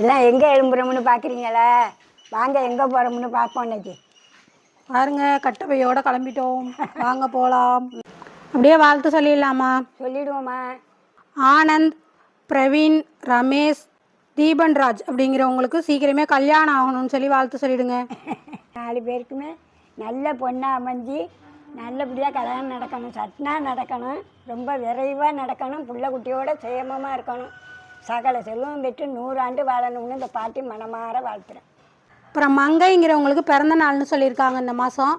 எல்லாம் எங்கே எழும்புறோம்னு பார்க்குறீங்களா வாங்க எங்கே போகிறோம்னு பார்ப்போம் இன்னைக்கு. பாருங்க கட்டப்பையோட கிளம்பிட்டோம். வாங்க போகலாம் அப்படியே வாழ்த்து சொல்லிடலாமா? சொல்லிடுவோமா ஆனந்த் பிரவீன் ரமேஷ் தீபன்ராஜ் அப்படிங்கிறவங்களுக்கு சீக்கிரமே கல்யாணம் ஆகணும்னு சொல்லி வாழ்த்து சொல்லிடுங்க. நாலு பேருக்குமே நல்ல பொண்ணாக அமைஞ்சு நல்லபடியாக கல்யாணம் நடக்கணும். சட்னா நடக்கணும். ரொம்ப விரைவாக நடக்கணும். புள்ள குட்டியோட சேமமாக இருக்கணும். சகல செல்வம் பெற்று நூறாண்டு வாழணும்னு இந்த பாட்டி மனமாற வாழ்த்துறேன். அப்புறம் மங்கைங்கிறவங்களுக்கு பிறந்த நாள்னு சொல்லியிருக்காங்க இந்த மாதம்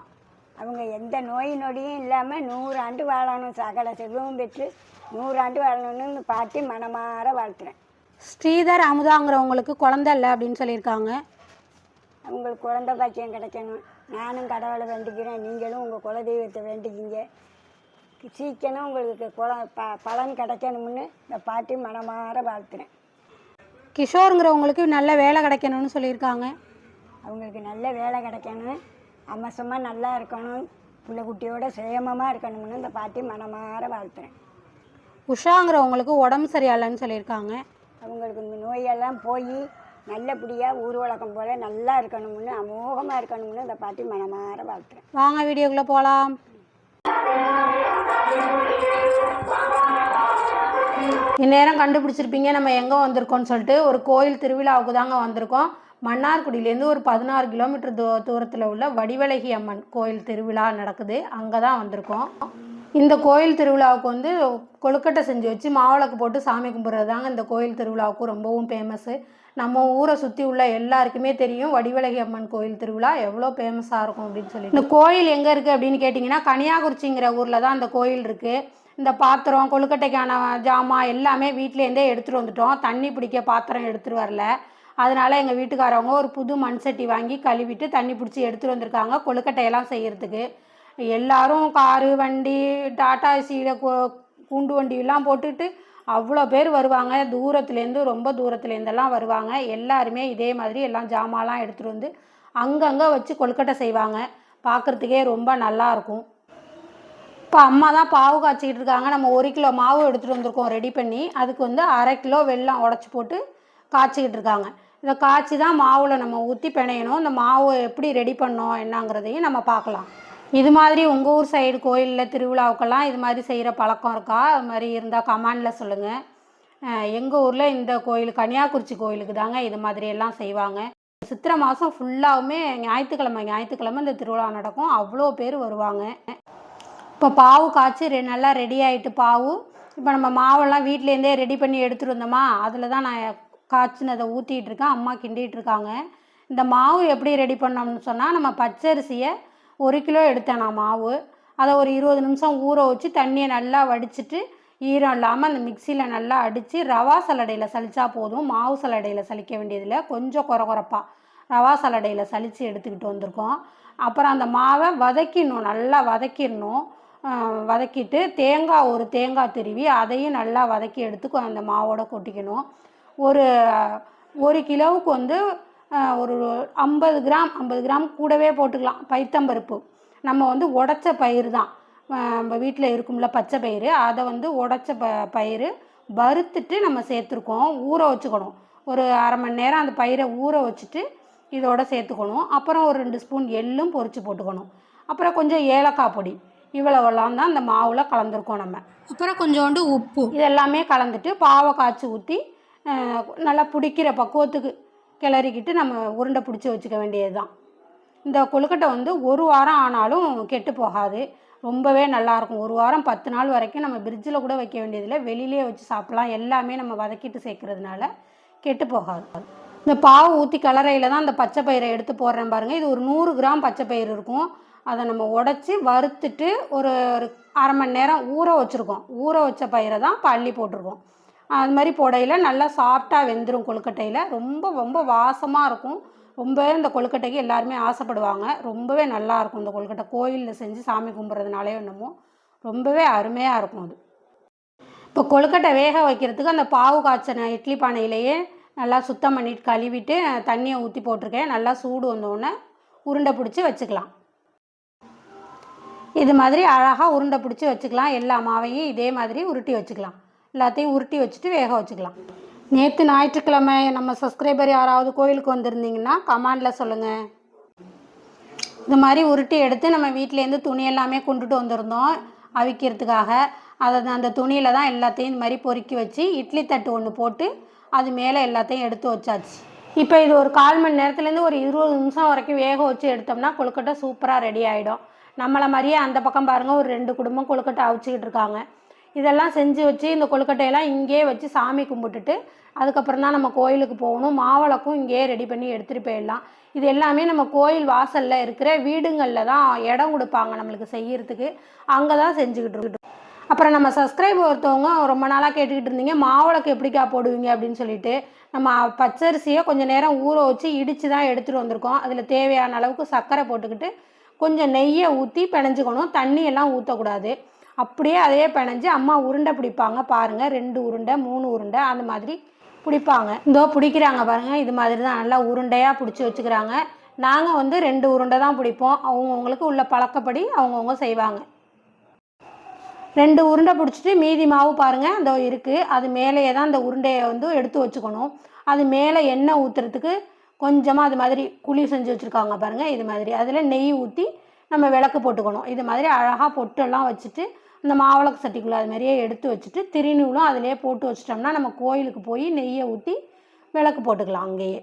அவங்க எந்த நோய் நொடியும் இல்லாமல் நூறாண்டு வாழணும் சகல செல்வமும் பெற்று நூறாண்டு வாழணும்னு இந்த பாட்டி மனமாற வாழ்த்துறேன். ஸ்ரீதர் அமுதாங்கிறவங்களுக்கு குழந்தை இல்லை அப்படின்னு சொல்லியிருக்காங்க. அவங்களுக்கு குழந்தை பாக்கியம் கிடைக்கணும். நானும் கடவுளை வேண்டிக்கிறேன். நீங்களும் உங்கள் குலதெய்வத்தை வேண்டிக்கிங்க. சீக்கிரம் உங்களுக்கு குல ப பலன் கிடைக்கணும்னு இந்த பாட்டி மனமாற வாழ்த்துறேன். கிஷோருங்கிறவங்களுக்கு நல்ல வேலை கிடைக்கணும்னு சொல்லியிருக்காங்க. அவங்களுக்கு நல்ல வேலை கிடைக்கணும். அமசமாக நல்லா இருக்கணும். புள்ள குட்டியோட சேமமாக இருக்கணும்னு இந்த பாட்டி மனமாற வாழ்த்துறேன். உஷாங்கிறவங்களுக்கு உடம்பு சரியில்லைன்னு சொல்லியிருக்காங்க. அவங்களுக்கு இந்த நோயெல்லாம் போய் நல்லபடியாக ஊர்வலக்கம் போல் நல்லா இருக்கணும்னு அமோகமாக இருக்கணும்னு இந்த பாட்டி மனமாற வாழ்த்துறேன். வாங்க வீடியோக்குள்ளே போகலாம் இந்நேரம் கண்டுபிடிச்சிருப்பீங்க நம்ம எங்கே வந்திருக்கோம்னு சொல்லிட்டு ஒரு கோயில் திருவிழாவுக்கு தாங்க வந்திருக்கோம். மன்னார்குடியிலேருந்து ஒரு பதினாறு கிலோமீட்டர் தூ தூரத்தில் உள்ள வடிவழகி அம்மன் கோயில் திருவிழா நடக்குது. அங்கே தான் வந்திருக்கோம். இந்த கோயில் திருவிழாவுக்கு வந்து கொழுக்கட்டை செஞ்சு வச்சு மாவிளக்கு போட்டு சாமி கும்பிட்றது தாங்க இந்த கோயில் திருவிழாவுக்கு ரொம்பவும் ஃபேமஸ்ஸு நம்ம ஊரை சுற்றி உள்ள எல்லாருக்குமே தெரியும் வடிவலகி அம்மன் கோயில் திருவிழா எவ்வளோ ஃபேமஸாக இருக்கும் அப்படின்னு சொல்லி இந்த கோயில் எங்கே இருக்குது அப்படின்னு கேட்டிங்கன்னா கன்னியாகுறிச்சிங்கிற ஊரில் தான் அந்த கோயில் இருக்குது இந்த பாத்திரம் கொழுக்கட்டைக்கான ஜாமான் எல்லாமே வீட்டிலேருந்தே எடுத்துகிட்டு வந்துட்டோம். தண்ணி பிடிக்க பாத்திரம் எடுத்துகிட்டு வரல. அதனால் எங்கள் வீட்டுக்காரவங்க ஒரு புது மண் சட்டி வாங்கி கழுவிட்டு தண்ணி பிடிச்சி எடுத்துகிட்டு வந்திருக்காங்க கொழுக்கட்டையெல்லாம் செய்கிறதுக்கு எல்லாரும் காரு வண்டி டாடா ஏசியில் கூண்டு வண்டியெல்லாம் போட்டுட்டு அவ்வளோ பேர் வருவாங்க. தூரத்துலேருந்து ரொம்ப தூரத்துலேருந்தெல்லாம் வருவாங்க. எல்லாருமே இதே மாதிரி எல்லாம் ஜாமான்லாம் எடுத்துகிட்டு வந்து அங்கங்கே வச்சு கொழுக்கட்டை செய்வாங்க. பார்க்குறதுக்கே ரொம்ப நல்லா இருக்கும். இப்போ அம்மா தான் பாவு காய்ச்சிக்கிட்டு இருக்காங்க. நம்ம ஒரு கிலோ மாவு எடுத்துகிட்டு வந்திருக்கோம் ரெடி பண்ணி. அதுக்கு வந்து அரை கிலோ வெல்லம் உடச்சி போட்டு காய்ச்சிக்கிட்டு இருக்காங்க. இதை காய்ச்சி தான் மாவில் நம்ம ஊற்றி பிணையணும். இந்த மாவு எப்படி ரெடி பண்ணோம் என்னங்கிறதையும் நம்ம பார்க்கலாம். இது மாதிரி உங்கள் ஊர் சைடு கோயிலில் திருவிழாவுக்கெல்லாம் இது மாதிரி செய்கிற பழக்கம் இருக்கா? அது மாதிரி இருந்தால் கமாண்டில் சொல்லுங்கள் எங்கள் ஊரில் இந்த கோயில் கன்னியாகுறிச்சி கோயிலுக்கு தாங்க இது மாதிரியெல்லாம் செய்வாங்க. சித்திரை மாதம் ஃபுல்லாகவுமே ஞாயிற்றுக்கிழமை ஞாயிற்றுக்கிழமை இந்த திருவிழா நடக்கும். அவ்வளோ பேர் வருவாங்க. இப்போ பாவு காய்ச்சி ரெ நல்லா ரெடி ஆகிட்டு பாவு இப்போ நம்ம மாவெல்லாம் வீட்டிலேருந்தே ரெடி பண்ணி எடுத்துகிட்டு வந்தோமா? அதில் தான் நான் காய்ச்சினதை ஊற்றிட்டு இருக்கேன். அம்மா கிண்டிகிட்டு இருக்காங்க. இந்த மாவு எப்படி ரெடி பண்ணோம்னு சொன்னால் நம்ம பச்சரிசியை ஒரு கிலோ எடுத்தேன் நான் மாவு. அதை ஒரு இருபது நிமிஷம் ஊற வச்சு தண்ணியை நல்லா வடிச்சிட்டு ஈரம் இல்லாமல் அந்த மிக்சியில் நல்லா அடித்து ரவா சலடையில் சலிச்சா போதும். மாவு சலடையில் சலிக்க வேண்டியதில்லை. கொஞ்சம் குறை குறைப்பா ரவா சலடையில் சலித்து எடுத்துக்கிட்டு வந்திருக்கோம். அப்புறம் அந்த மாவை வதக்கிடணும். நல்லா வதக்கிடணும். வதக்கிட்டு தேங்காய் ஒரு தேங்காய் திருவி அதையும் நல்லா வதக்கி எடுத்து அந்த மாவோட கொட்டிக்கணும். ஒரு ஒரு கிலோவுக்கு வந்து ஒரு ஐம்பது கிராம் ஐம்பது கிராம் கூடவே போட்டுக்கலாம். பைத்தம்பருப்பு. நம்ம வந்து உடச்ச பயிர் தான். நம்ம வீட்டில் இருக்கும்ல பச்சை பயிறு. அதை வந்து உடச்ச ப பயிறு வறுத்துட்டு நம்ம சேர்த்துருக்கோம். ஊற வச்சுக்கணும். ஒரு அரை மணி நேரம் அந்த பயிரை ஊற வச்சுட்டு இதோட சேர்த்துக்கணும். அப்புறம் ஒரு ரெண்டு ஸ்பூன் எள்ளும் பொரித்து போட்டுக்கணும். அப்புறம் கொஞ்சம் ஏலக்காய் பொடி. இவ்வளவெல்லாம் தான் இந்த மாவில் கலந்துருக்கோம் நம்ம. அப்புறம் கொஞ்சோண்டு உப்பு. இதெல்லாமே கலந்துட்டு பாவை காய்ச்சி ஊற்றி நல்லா பிடிக்கிற பக்குவத்துக்கு கிளறிக்கிட்டு நம்ம உருண்டை பிடிச்சி வச்சுக்க வேண்டியது தான் இந்த கொழுக்கட்டை வந்து ஒரு வாரம் ஆனாலும் கெட்டு போகாது. ரொம்பவே நல்லாயிருக்கும் ஒரு வாரம் பத்து நாள் வரைக்கும் நம்ம ஃப்ரிட்ஜில் கூட வைக்க வேண்டியதில்லை. வெளியிலே வச்சு சாப்பிட்லாம். எல்லாமே நம்ம வதக்கிட்டு சேர்க்கறதுனால கெட்டு போகாது. இந்த பாவு ஊற்றி கலரையில் தான் அந்த பச்சை பயிரை எடுத்து போடுறேன் பாருங்கள் இது ஒரு நூறு கிராம் பச்சை பயிர் இருக்கும். அதை நம்ம உடச்சி வறுத்துட்டு ஒரு ஒரு அரை மணி நேரம் ஊற வச்சுருக்கோம். ஊற வச்ச பயிரை தான் பள்ளி அள்ளி போட்டிருக்கோம். அது மாதிரி போடையில் நல்லா சாஃப்டாக வெந்துடும் கொழுக்கட்டையில். ரொம்ப ரொம்ப வாசமாக இருக்கும். ரொம்பவே இந்த கொழுக்கட்டைக்கு எல்லாருமே ஆசைப்படுவாங்க. ரொம்பவே நல்லாயிருக்கும் இந்த கொழுக்கட்டை. கோயிலில் செஞ்சு சாமி கும்பிட்றதுனாலே என்னமோ ரொம்பவே அருமையாக இருக்கும் அது. இப்போ கொழுக்கட்டை வேக வைக்கிறதுக்கு அந்த பாவு காய்ச்சின இட்லி பானையிலேயே நல்லா சுத்தம் பண்ணிட்டு கழுவிட்டு தண்ணியை ஊற்றி போட்டிருக்கேன். நல்லா சூடு வந்தோடனே உருண்டை பிடிச்சி வச்சுக்கலாம். இது மாதிரி அழகாக உருண்டை பிடிச்சி வச்சுக்கலாம். எல்லா மாவையும் இதே மாதிரி உருட்டி வச்சுக்கலாம். எல்லாத்தையும் உருட்டி வச்சுட்டு வேக வச்சுக்கலாம். நேற்று ஞாயிற்றுக்கிழமை நம்ம சப்ஸ்கிரைபர் யாராவது கோயிலுக்கு வந்திருந்தீங்கன்னா கமாண்டில் சொல்லுங்கள் இது மாதிரி உருட்டி எடுத்து நம்ம வீட்டிலேருந்து துணி எல்லாமே கொண்டுட்டு வந்திருந்தோம் அவிக்கிறதுக்காக. அதை அந்த துணியில் தான் எல்லாத்தையும் இந்த மாதிரி பொறுக்கி வச்சு இட்லி தட்டு ஒன்று போட்டு அது மேலே எல்லாத்தையும் எடுத்து வச்சாச்சு. இப்போ இது ஒரு கால் மணி நேரத்துலேருந்து ஒரு இருபது நிமிஷம் வரைக்கும் வேக வச்சு எடுத்தோம்னா கொழுக்கட்டை சூப்பராக ரெடி ஆகிடும் நம்மளை மாதிரியே அந்த பக்கம் பாருங்கள் ஒரு ரெண்டு குடும்பம் கொழுக்கட்டை அவிச்சிக்கிட்டு இருக்காங்க. இதெல்லாம் செஞ்சு வச்சு இந்த கொழுக்கட்டையெல்லாம் இங்கேயே வச்சு சாமி கும்பிட்டுட்டு அதுக்கப்புறம் தான் நம்ம கோயிலுக்கு போகணும். மாவிளக்கும் இங்கேயே ரெடி பண்ணி எடுத்துகிட்டு போயிடலாம். இது எல்லாமே நம்ம கோயில் வாசலில் இருக்கிற வீடுங்களில் தான் இடம் கொடுப்பாங்க நம்மளுக்கு செய்யறதுக்கு. அங்கே தான் செஞ்சுக்கிட்டு இருக்கோம். அப்புறம் நம்ம சப்ஸ்கிரைப் ஒருத்தவங்க ரொம்ப நாளாக கேட்டுக்கிட்டு இருந்தீங்க மாவிளக்கு எப்படிக்கா போடுவீங்க அப்படின்னு சொல்லிட்டு நம்ம பச்சரிசியை கொஞ்சம் நேரம் ஊற வச்சு இடித்து தான் எடுத்துகிட்டு வந்திருக்கோம். அதில் தேவையான அளவுக்கு சர்க்கரை போட்டுக்கிட்டு கொஞ்சம் நெய்யை ஊற்றி பிணைஞ்சுக்கணும். தண்ணியெல்லாம் ஊற்றக்கூடாது அப்படியே அதே பிணைஞ்சு அம்மா உருண்டை பிடிப்பாங்க. பாருங்கள் ரெண்டு உருண்டை மூணு உருண்டை அந்த மாதிரி பிடிப்பாங்க. இதோ பிடிக்கிறாங்க பாருங்கள் இது மாதிரி தான் நல்லா உருண்டையாக பிடிச்சி வச்சுக்கிறாங்க. நாங்கள் வந்து ரெண்டு உருண்டை தான் பிடிப்போம். அவங்கவுங்களுக்கு உள்ள பழக்கப்படி அவங்கவுங்க செய்வாங்க. ரெண்டு உருண்டை பிடிச்சிட்டு மீதி மாவு பாருங்கள் அந்த இருக்குது அது மேலேயே தான் அந்த உருண்டையை வந்து எடுத்து வச்சுக்கணும். அது மேலே எண்ணெய் ஊற்றுறதுக்கு கொஞ்சமாக அது மாதிரி குழி செஞ்சு வச்சுருக்காங்க பாருங்கள் இது மாதிரி. அதில் நெய் ஊற்றி நம்ம விளக்கு போட்டுக்கணும். இது மாதிரி அழகாக பொட்டெல்லாம் வச்சுட்டு இந்த மாவிளக்கு சட்டிக்குள்ளே அது மாதிரியே எடுத்து வச்சுட்டு திருநூலும் அதிலே போட்டு வச்சிட்டோம்னா நம்ம கோயிலுக்கு போய் நெய்யை ஊற்றி விளக்கு போட்டுக்கலாம் அங்கேயே.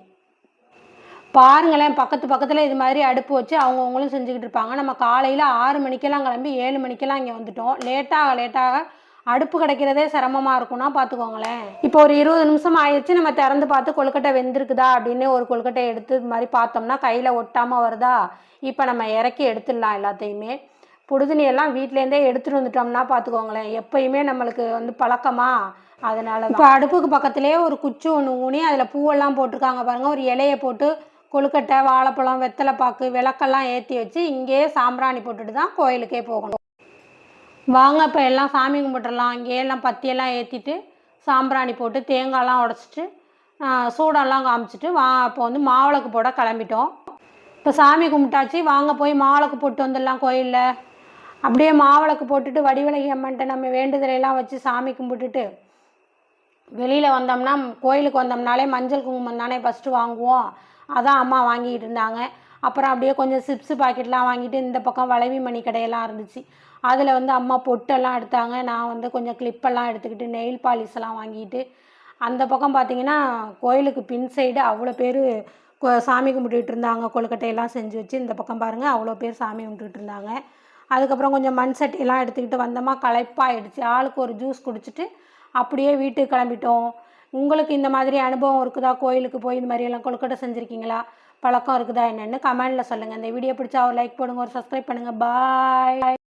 பாருங்களேன் பக்கத்து பக்கத்தில் இது மாதிரி அடுப்பு வச்சு அவங்கவுங்களும் செஞ்சுக்கிட்டு இருப்பாங்க. நம்ம காலையில் ஆறு மணிக்கெல்லாம் கிளம்பி ஏழு மணிக்கெல்லாம் இங்கே வந்துட்டோம். லேட்டாக லேட்டாக அடுப்பு கிடைக்கிறதே சிரமமாக இருக்கும்னா பார்த்துக்கோங்களேன் இப்போ ஒரு இருபது நிமிஷம் ஆயிடுச்சு நம்ம திறந்து பார்த்து கொழுக்கட்டை வெந்திருக்குதா அப்படின்னு ஒரு கொழுக்கட்டை எடுத்து இது மாதிரி பார்த்தோம்னா கையில் ஒட்டாமல் வருதா? இப்போ நம்ம இறக்கி எடுத்துடலாம் எல்லாத்தையுமே. புடுதுணி எல்லாம் வீட்டிலேருந்தே எடுத்துகிட்டு வந்துட்டோம்னா பார்த்துக்கோங்களேன் எப்பயுமே நம்மளுக்கு வந்து பழக்கமா? அதனால இப்போ அடுப்புக்கு பக்கத்துலேயே ஒரு குச்சி ஒன்று ஊனி அதில் பூவெல்லாம் போட்டிருக்காங்க பாருங்கள் ஒரு இலையை போட்டு கொழுக்கட்டை வாழைப்பழம் வெத்தலை பாக்கு விளக்கெல்லாம் ஏற்றி வச்சு இங்கேயே சாம்பிராணி போட்டுட்டு தான் கோயிலுக்கே போகணும். வாங்க இப்போ எல்லாம் சாமி கும்பிட்டுடலாம் இங்கேயே எல்லாம் பத்தியெல்லாம் ஏற்றிட்டு சாம்பிராணி போட்டு தேங்காய்லாம் உடச்சிட்டு சூடெல்லாம் காமிச்சிட்டு வா இப்போ வந்து மாவிளக்கு போட கிளம்பிட்டோம். இப்போ சாமி கும்பிட்டாச்சு. வாங்க போய் மாவிளக்கு போட்டு வந்துடலாம் கோயிலில். அப்படியே மாவிளக்கு போட்டுட்டு வடிவலகி அம்மன்ட்ட நம்ம வேண்டுதலையெல்லாம் வச்சு சாமி கும்பிட்டுட்டு வெளியில் வந்தோம்னா கோயிலுக்கு வந்தோம்னாலே மஞ்சள் குங்குமம் தானே ஃபஸ்ட்டு வாங்குவோம். அதான் அம்மா வாங்கிட்டு இருந்தாங்க. அப்புறம் அப்படியே கொஞ்சம் சிப்ஸு பாக்கெட்லாம் வாங்கிட்டு இந்த பக்கம் வளைவி மணி கடையெல்லாம் இருந்துச்சு. அதில் வந்து அம்மா பொட்டெல்லாம் எடுத்தாங்க. நான் வந்து கொஞ்சம் கிளிப்பெல்லாம் எடுத்துக்கிட்டு நெயில் பாலிஸ்லாம் வாங்கிட்டு அந்த பக்கம் பார்த்தீங்கன்னா கோயிலுக்கு பின் சைடு அவ்வளோ பேர் சாமி கும்பிட்டுட்டு இருந்தாங்க. கொழுக்கட்டையெல்லாம் செஞ்சு வச்சு இந்த பக்கம் பாருங்கள் அவ்வளோ பேர் சாமி கும்பிட்டுட்டு இருந்தாங்க. அதுக்கப்புறம் கொஞ்சம் மண் சட்டியெல்லாம் எடுத்துக்கிட்டு வந்தோமா களைப்பாயிடுச்சு. ஆளுக்கு ஒரு ஜூஸ் குடிச்சிட்டு அப்படியே வீட்டுக்கு கிளம்பிட்டோம். உங்களுக்கு இந்த மாதிரி அனுபவம் இருக்குதா? கோயிலுக்கு போய் இந்த மாதிரி எல்லாம் கொழுக்கட்டை செஞ்சுருக்கீங்களா? பழக்கம் இருக்குதா என்னென்னு கமெண்டில் சொல்லுங்கள் இந்த வீடியோ பிடிச்சா ஒரு லைக் போடுங்க ஒரு சப்ஸ்கிரைப் பண்ணுங்கள் பாய்